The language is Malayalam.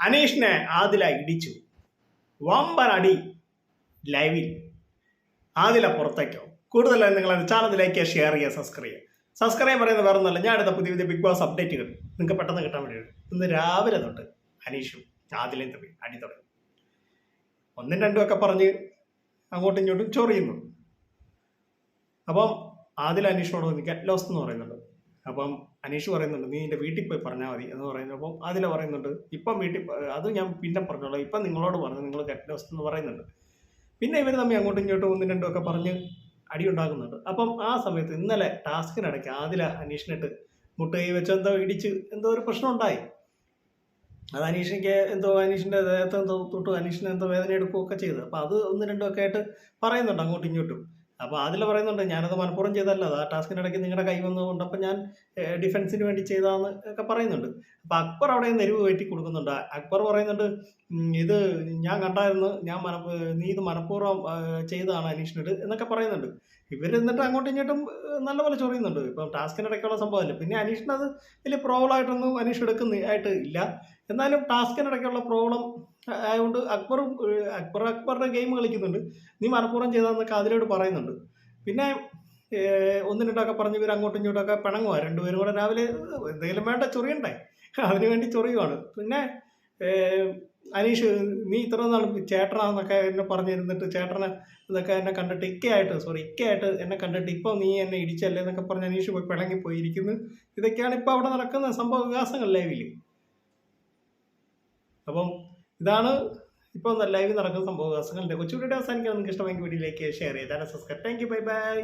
അനീഷിനെ ആദില ഇടിച്ചു. വമ്പൻ അടി ലൈവിൽ. ആദില പുറത്തേക്കോ. കൂടുതൽ നിങ്ങൾ ചാനൽ ലൈക്ക് ചെയ്യുക ഷെയർ ചെയ്യുക. സബ്സ്ക്രൈബ് ചെയ്യുക സബ്സ്ക്രൈബ് പറയുന്നത് വേറെ ഒന്നല്ല ഞാൻ എടുത്ത പുതിയ പുതിയ ബിഗ് ബോസ് അപ്ഡേറ്റുകൾ നിങ്ങൾക്ക് പെട്ടെന്ന് കിട്ടാൻ വേണ്ടിയിട്ട് ഇന്ന് രാവിലെ തൊട്ട് അനീഷും ആദിലയും തമ്മിൽ അടി തുടങ്ങി. ഒന്നും രണ്ടും ഒക്കെ പറഞ്ഞ് അങ്ങോട്ടും ഇങ്ങോട്ടും ചൊറിയുന്നു അപ്പം ആദിൽ അനീഷിനോട് നിൽക്കാൻ ലോസ് എന്ന് പറയുന്നുണ്ട്. അപ്പം അനീഷ് പറയുന്നുണ്ട് നീ എന്റെ വീട്ടിൽ പോയി പറഞ്ഞാൽ മതി എന്ന് പറയുന്നത് അപ്പം അതിൽ പറയുന്നുണ്ട് ഇപ്പം വീട്ടിൽ അത് ഞാൻ പിന്നെ പറഞ്ഞോളൂ. ഇപ്പം നിങ്ങളോട് പറഞ്ഞു നിങ്ങൾ ഗെറ്റ് അവസ്ഥ എന്ന് പറയുന്നുണ്ട്. പിന്നെ ഇവർ തമ്മിൽ അങ്ങോട്ടും ഇങ്ങോട്ടും ഒന്നും രണ്ടും ഒക്കെ പറഞ്ഞ് അടി ഉണ്ടാക്കുന്നുണ്ട്. അപ്പം ആ സമയത്ത് ഇന്നലെ ടാസ്കിനിടയ്ക്ക് ആദില അനീഷിനിട്ട് മുട്ടുകൈ വെച്ച് എന്തോ ഇടിച്ച് എന്തോ ഒരു പ്രശ്നം ഉണ്ടായി. അത് അനീഷിക്ക് എന്തോ അനീഷിന്റെ ദേഹത്ത് എന്തോ തൊട്ട് അനീഷിന് എന്തോ വേദന എടുക്കുകയൊക്കെ ചെയ്തു. അപ്പോൾ അത് ഒന്ന് രണ്ടുമൊക്കെ ആയിട്ട് പറയുന്നുണ്ട് അങ്ങോട്ടും ഇങ്ങോട്ടും. അപ്പോൾ അതിൽ പറയുന്നുണ്ട് ഞാനത് മനഃപൂർവം ചെയ്തല്ല അത് ആ ടാസ്കിനിടയ്ക്ക് നിങ്ങളുടെ കൈ വന്നതുകൊണ്ട് അപ്പം ഞാൻ ഡിഫൻസിന് വേണ്ടി ചെയ്താന്ന് ഒക്കെ പറയുന്നുണ്ട്. അപ്പോൾ അക്ബർ അവിടെ നെരുവ് കയറ്റി കൊടുക്കുന്നുണ്ട്. അക്ബർ പറയുന്നുണ്ട് ഇത് ഞാൻ കണ്ടായിരുന്നു ഞാൻ നീ ഇത് മനഃപൂർവം ചെയ്തതാണ് അനീഷിനോട് എന്നൊക്കെ പറയുന്നുണ്ട്. ഇവർ എന്നിട്ട് അങ്ങോട്ടും ഇങ്ങോട്ടും നല്ലപോലെ ചൊറിയുന്നുണ്ട്. ഇപ്പം ടാസ്കിനിടയ്ക്കുള്ള സംഭവമല്ലേ. പിന്നെ അനീഷിനത് വലിയ പ്രോബ്ലം ആയിട്ടൊന്നും അനീഷ് എടുക്കുന്ന ആയിട്ട് ഇല്ല. എന്നാലും ടാസ്കിനിടയ്ക്കുള്ള പ്രോബ്ലം ആയതുകൊണ്ട് അക്ബറും അക്ബർ അക്ബറുടെ ഗെയിം കളിക്കുന്നുണ്ട്. നീ മനഃപൂർവം ചെയ്തതെന്നൊക്കെ അതിലോട് പറയുന്നുണ്ട്. പിന്നെ ഒന്ന് രണ്ടൊക്കെ പറഞ്ഞ് ഇവർ അങ്ങോട്ടും ഇങ്ങോട്ടൊക്കെ പിണങ്ങുക രണ്ടുപേരും കൂടെ രാവിലെ എന്തെങ്കിലും വേണ്ട ചൊറിയണ്ടേ? അതിനു വേണ്ടി ചൊറിയുവാണ്. പിന്നെ അനീഷ് നീ ഇത്ര നാൾ ചേട്ടനാന്നൊക്കെ എന്നെ പറഞ്ഞിരുന്നിട്ട് ചേട്ടനെ ഇതൊക്കെ എന്നെ കണ്ടിട്ട് ഇക്കയായിട്ട് സോറി ഇക്കയായിട്ട് എന്നെ കണ്ടിട്ട് ഇപ്പോൾ നീ എന്നെ ഇടിച്ചല്ലേ എന്നൊക്കെ പറഞ്ഞ് അനീഷ് പോയി പിണങ്ങി പോയിരിക്കുന്നു. ഇതൊക്കെയാണ് ഇപ്പോൾ അവിടെ നടക്കുന്ന സംഭവ വികാസങ്ങൾ ലൈവിൽ അപ്പം ഇതാണ് ഇപ്പോൾ ലൈവ് നടക്കുന്ന സംഭവ. വികാസങ്ങളുടെ കൊച്ചുകൂടി അവസാനിക്കാൻ നിങ്ങൾക്ക് ഇഷ്ടമെങ്കിൽ വീഡിയോയിലേക്ക് ഷെയർ ചെയ്താൽ subscribe thank you bye bye